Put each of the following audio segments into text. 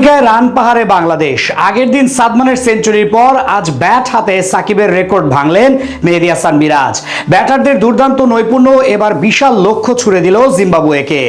সাগরিকায় run পাহাড়ে বাংলাদেশ। আগের দিন সাদমানের সেঞ্চুরির পর আজ ব্যাট হাতে সাকিবের রেকর্ড ভাঙলেন মেহেদি হাসান মিরাজ। ব্যাটারদের দুর্দান্ত নৈপুণ্য এবার বিশাল লক্ষ্য ছুড়ে দিল জিম্বাবুয়েকে।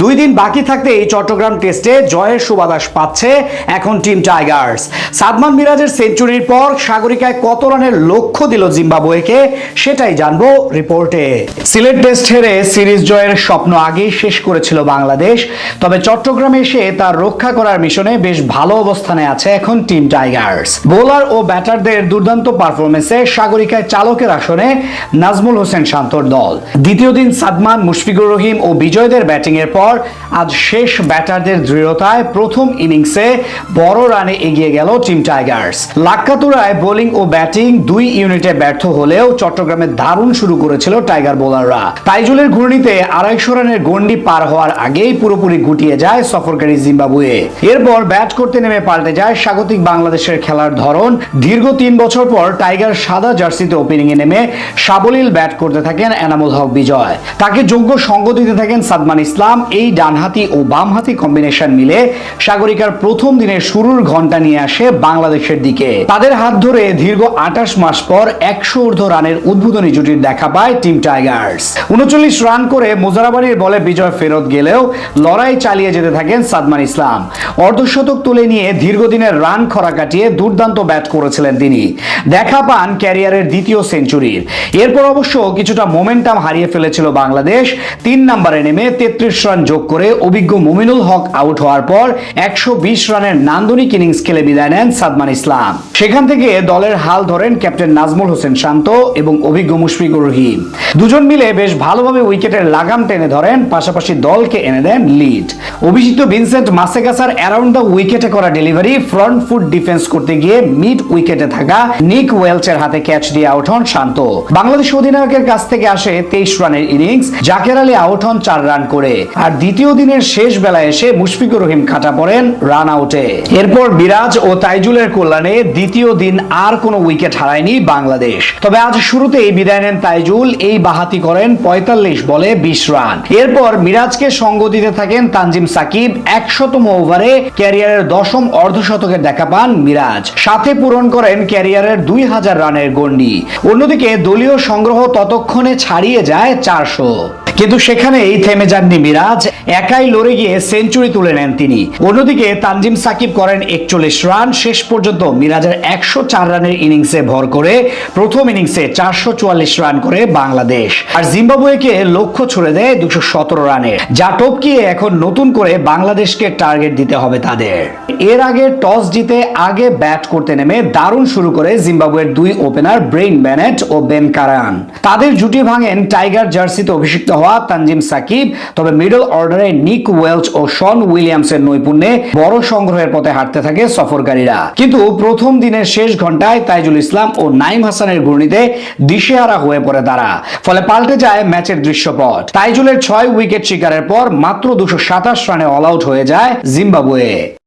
দুই দিন বাকি থাকতে এই চট্টগ্রাম টেস্টে জয়ের সুবাতাস পাচ্ছে এখন টিম টাইগার্স। সাদমান মিরাজের সেঞ্চুরির পর সাগরিকায় কত রানের লক্ষ্য দিল জিম্বাবুয়েকে সেটাই জানব রিপোর্টে। সিলেট টেস্ট হেরে সিরিজ জয়ের স্বপ্ন আগেই শেষ করেছিল বাংলাদেশ, তবে চট্টগ্রামে এসে তার রক্ষা করার মিশনে বেশ ভালো অবস্থানে আছে এখন টিম টাইগার্স। বোলার ও ব্যাটারদের দুর্দান্ত পারফরমেন্সে সাগরিকায় চালকের আসনে নাজমুল হোসেন শান্তর দল। দ্বিতীয় দিন সাদমান, মুশফিকুর রহিম ও বিজয়দের ব্যাটিং এর পর আজ শেষ ব্যাটারদের দৃঢ়তায় প্রথম ইনিংসে বড় রানে এগিয়ে গেল টিম টাইগার্স। লাক্কাতুরায় বোলিং ও ব্যাটিং দুই ইউনিটে ব্যর্থ হলেও চট্টগ্রামে দারুণ শুরু করেছিল টাইগার বোলাররা। তাইজুলের ঘূর্ণিতে আড়াইশো রানের গন্ডি পার হওয়ার আগেই পুরোপুরি গুটিয়ে যায় সফরকারী জিম্বাবুয়ে। এরপর ব্যাট করতে নেমে পাল্টে যায় স্বাগতিক বাংলাদেশের খেলার ধরন। দীর্ঘ তিন বছর পর টাইগার সাদা জার্সিতে ওপেনিং এ নেমে সাবলীল ব্যাট করতে থাকেন এনামুল হক বিজয়। তাকে যোগ্য সঙ্গ দিতে থাকেন সাদমান ইসলাম। এই ডানহাতি ও বামহাতি কম্বিনেশন মিলে সাগরিকার প্রথম দিনের শুরুর ঘণ্টা নিয়ে আসে বাংলাদেশের দিকে। তাদের হাত ধরে দীর্ঘ আঠাশ মাস পর একশো ঊর্ধ্ব রানের উদ্বোধনী জুটির দেখা পায় টিম টাইগার্স। উনচল্লিশ রান করে মোজারাবাড়ির বলে বিজয় ফেরত গেলেও লড়াই চালিয়ে যেতে থাকেন সাদমান ইসলাম। অর্ধশতক তুলে নিয়ে দীর্ঘদিনের রান খরা কাটিয়ে দুর্দান্ত ব্যাট করেছিলেন তিনি। দেখা পান ক্যারিয়ারের দ্বিতীয় সেঞ্চুরির। এরপর অবশ্য কিছুটা মোমেন্টাম হারিয়ে ফেলেছিল বাংলাদেশ। তিন নম্বরে নেমে তেত্রিশ রান যোগ করে অভিজ্ঞ মুমিনুল হক আউট হওয়ার পর একশো বিশ রানের নান্দনিক ইনিংস খেলে বিদায় নেন সাদমান ইসলাম। সেখান থেকে দলের হাল ধরেন ক্যাপ্টেন নাজমুল হোসেন শান্ত এবং অভিজ্ঞ মুশফিকুর রহিম। দুজন মিলে বেশ ভালোভাবে উইকেটের লাগাম টেনে ধরেন, পাশাপাশি দলকে এনে দেন লিড। অভিষিক্ত ভিনসেন্ট মাসেগাসার অ্যারাউন্ড দ্য উইকেটে করা ডেলিভারি ফ্রন্ট ফুট ডিফেন্স করতে গিয়ে মিড উইকেটে থাকা নিক ওয়েলচের হাতে ক্যাচ দিয়ে আউট হন শান্ত। বাংলাদেশ অধিনায়কের কাছ থেকে আসে তেইশ রানের ইনিংস জাকের আলী আউট হন চার রান করে। আর দ্বিতীয় দিনের শেষ বেলায় এসে মুশফিকুর রহিম খাটা পড়েন রান আউটে এরপর বিরাজ ও তাইজুলের কল্যাণে দ্বিতীয় দিন আর কোনো উইকেট হারায়নি বাংলাদেশ। তবে আজ শুরুতেই বিদায় নেন তাইজুল, এই বাহাতি করেন পঁয়তাল্লিশ বলে বিশ রান। এরপর মিরাজকে সঙ্গ দিতে থাকেন তানজিম সাকিব, একশতম ওভারে ক্যারিয়ারের দশম অর্ধশতকের দেখা পান মিরাজ। সাথে পূরণ করেন ক্যারিয়ারের দুই হাজার রানের গন্ডি অন্যদিকে দলীয় সংগ্রহ ততক্ষণে ছাড়িয়ে যায় চারশো। কিন্তু সেখানেই থেমে যাননি মিরাজ। একাই লড়ে গিয়ে সেঞ্চুরি তুলে নেন তিনি। অন্যদিকে তানজিম সাকিব করেন একচল্লিশ রান। শেষ পর্যন্ত মিরাজের একশো চার রানের ইনিংসে ভর করে প্রথম ইনিংসে চারশো চুয়াল্লিশ রান করে বাংলাদেশ। আর জিম্বাবুয়েকে লক্ষ্য ছুড়ে দেয় দুশো সতেরো রানের। যা টপকিয়ে এখন নতুন করে বাংলাদেশকে টার্গেট দিতে হবে তাদের। এর আগে টস জিতে আগে ব্যাট করতে নেমে দারুণ শুরু করে জিম্বাবুয়ের দুই ওপেনার ব্রেইন ব্যানেট ও বেন কারান। তাদের জুটি ভাঙেন টাইগার জার্সিতে অভিষিক্ত হওয়া তানজিম সাকিব, তবে মিডল অর্ডারে নিক ওয়েলচ ও শন উইলিয়ামসের নৈপুণ্যে বড় সংগ্রহের পথে হাঁটতে থাকে সফরকারীরা। কিন্তু প্রথম দিনের শেষ ঘন্টায় তাইজুল ইসলাম ও নাইম হাসানের ঘূর্ণিতে দিশেহারা হয়ে পড়ে তারা। ফলে পাল্টে যায় ম্যাচের দৃশ্যপট। তাইজুলের ছয় উইকেট শিকারের পর মাত্র দুশো সাতাশ রানে অল আউট হয়ে যায় জিম্বাবুয়ে।